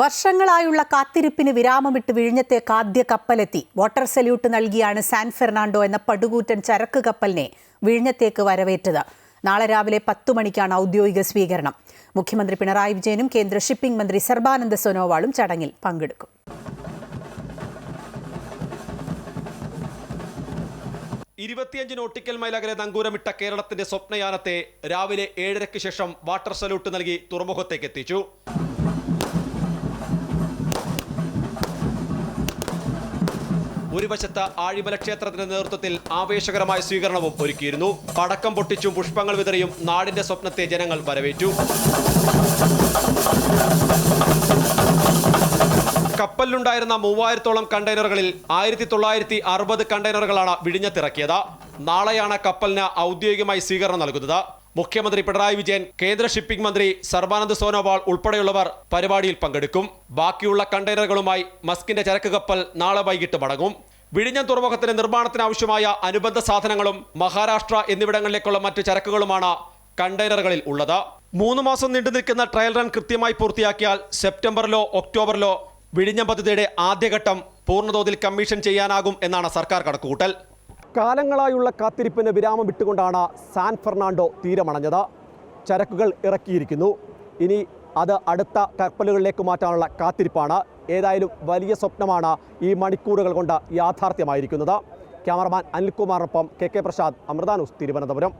വർഷങ്ങളായുള്ള കാത്തിരിപ്പിന് വിരാമമിട്ട് വിഴിഞ്ഞത്തേക്ക് ആദ്യ കപ്പലെത്തി. വാട്ടർ സല്യൂട്ട് നൽകിയാണ് സാൻ ഫെർണാണ്ടോ എന്ന പടുകൂറ്റൻ ചരക്ക് കപ്പലിനെ വിഴിഞ്ഞത്തേക്ക് വരവേറ്റത്. നാളെ രാവിലെ പത്തു മണിക്കാണ് ഔദ്യോഗിക സ്വീകരണം. മുഖ്യമന്ത്രി പിണറായി വിജയനും കേന്ദ്ര ഷിപ്പിംഗ് മന്ത്രി സർബാനന്ദ സോനോവാളും ചടങ്ങിൽ പങ്കെടുക്കും. ഇരുപത്തിയഞ്ച് നോട്ടിക്കൽ മൈൽ അകലെ നങ്കൂരമിട്ട കേരളത്തിന്റെ സ്വപ്നയാനത്തെ രാവിലെ ഏഴരയ്ക്ക് ശേഷം വാട്ടർ സല്യൂട്ട് നൽകി തുറമുഖത്തേക്ക് എത്തിച്ചു. ഒരു വശത്ത് ആഴിമല ക്ഷേത്രത്തിന്റെ നേതൃത്വത്തിൽ ആവേശകരമായ സ്വീകരണവും ഒരുക്കിയിരുന്നു. പടക്കം പൊട്ടിച്ചും പുഷ്പങ്ങൾ വിതറിയും നാടിന്റെ സ്വപ്നത്തെ ജനങ്ങൾ വരവേറ്റു. കപ്പലിലുണ്ടായിരുന്ന മൂവായിരത്തോളം കണ്ടെയ്നറുകളിൽ ആയിരത്തി തൊള്ളായിരത്തി അറുപത് കണ്ടെയ്നറുകളാണ് വിഴിഞ്ഞത്തിറക്കിയത്. നാളെയാണ് കപ്പലിന് ഔദ്യോഗികമായി സ്വീകരണം നൽകുന്നത്. മുഖ്യമന്ത്രി പിണറായി വിജയൻ കേന്ദ്ര ഷിപ്പിംഗ് മന്ത്രി സർബാനന്ദ് സോനോവാൾ ഉൾപ്പെടെയുള്ളവർ പരിപാടിയിൽ പങ്കെടുക്കും. ബാക്കിയുള്ള കണ്ടെയ്നറുകളുമായി മസ്കിന്റെ ചരക്ക് കപ്പൽ നാളെ വൈകിട്ട് മടങ്ങും. വിഴിഞ്ഞം തുറമുഖത്തിന്റെ നിർമ്മാണത്തിന് ആവശ്യമായ അനുബന്ധ സാധനങ്ങളും മഹാരാഷ്ട്ര എന്നിവിടങ്ങളിലേക്കുള്ള മറ്റ് ചരക്കുകളുമാണ് കണ്ടെയ്നറുകളിൽ ഉള്ളത്. മൂന്ന് മാസം നീണ്ടു നിൽക്കുന്ന ട്രയൽ റൺ കൃത്യമായി പൂർത്തിയാക്കിയാൽ സെപ്റ്റംബറിലോ ഒക്ടോബറിലോ വിഴിഞ്ഞം പദ്ധതിയുടെ ആദ്യഘട്ടം പൂർണതോതിൽ കമ്മീഷൻ ചെയ്യാനാകും എന്നാണ് സർക്കാർ കണക്കുകൂട്ടൽ. കാലങ്ങളായുള്ള കാത്തിരിപ്പിന് വിരാമം വിട്ടുകൊണ്ടാണ് സാൻ ഫെർണാണ്ടോ തീരമണഞ്ഞത്. ചരക്കുകൾ ഇറക്കിയിരിക്കുന്നു. ഇനി അത് അടുത്ത കപ്പലുകളിലേക്ക് മാറ്റാനുള്ള കാത്തിരിപ്പാണ്. ഏതായാലും വലിയ സ്വപ്നമാണ് ഈ മണിക്കൂറുകൾ കൊണ്ട് യാഥാർത്ഥ്യമായിരിക്കുന്നത്. ക്യാമറമാൻ അനിൽകുമാറിനൊപ്പം കെ കെ പ്രസാദ് അമൃതാനൂസ് തിരുവനന്തപുരം.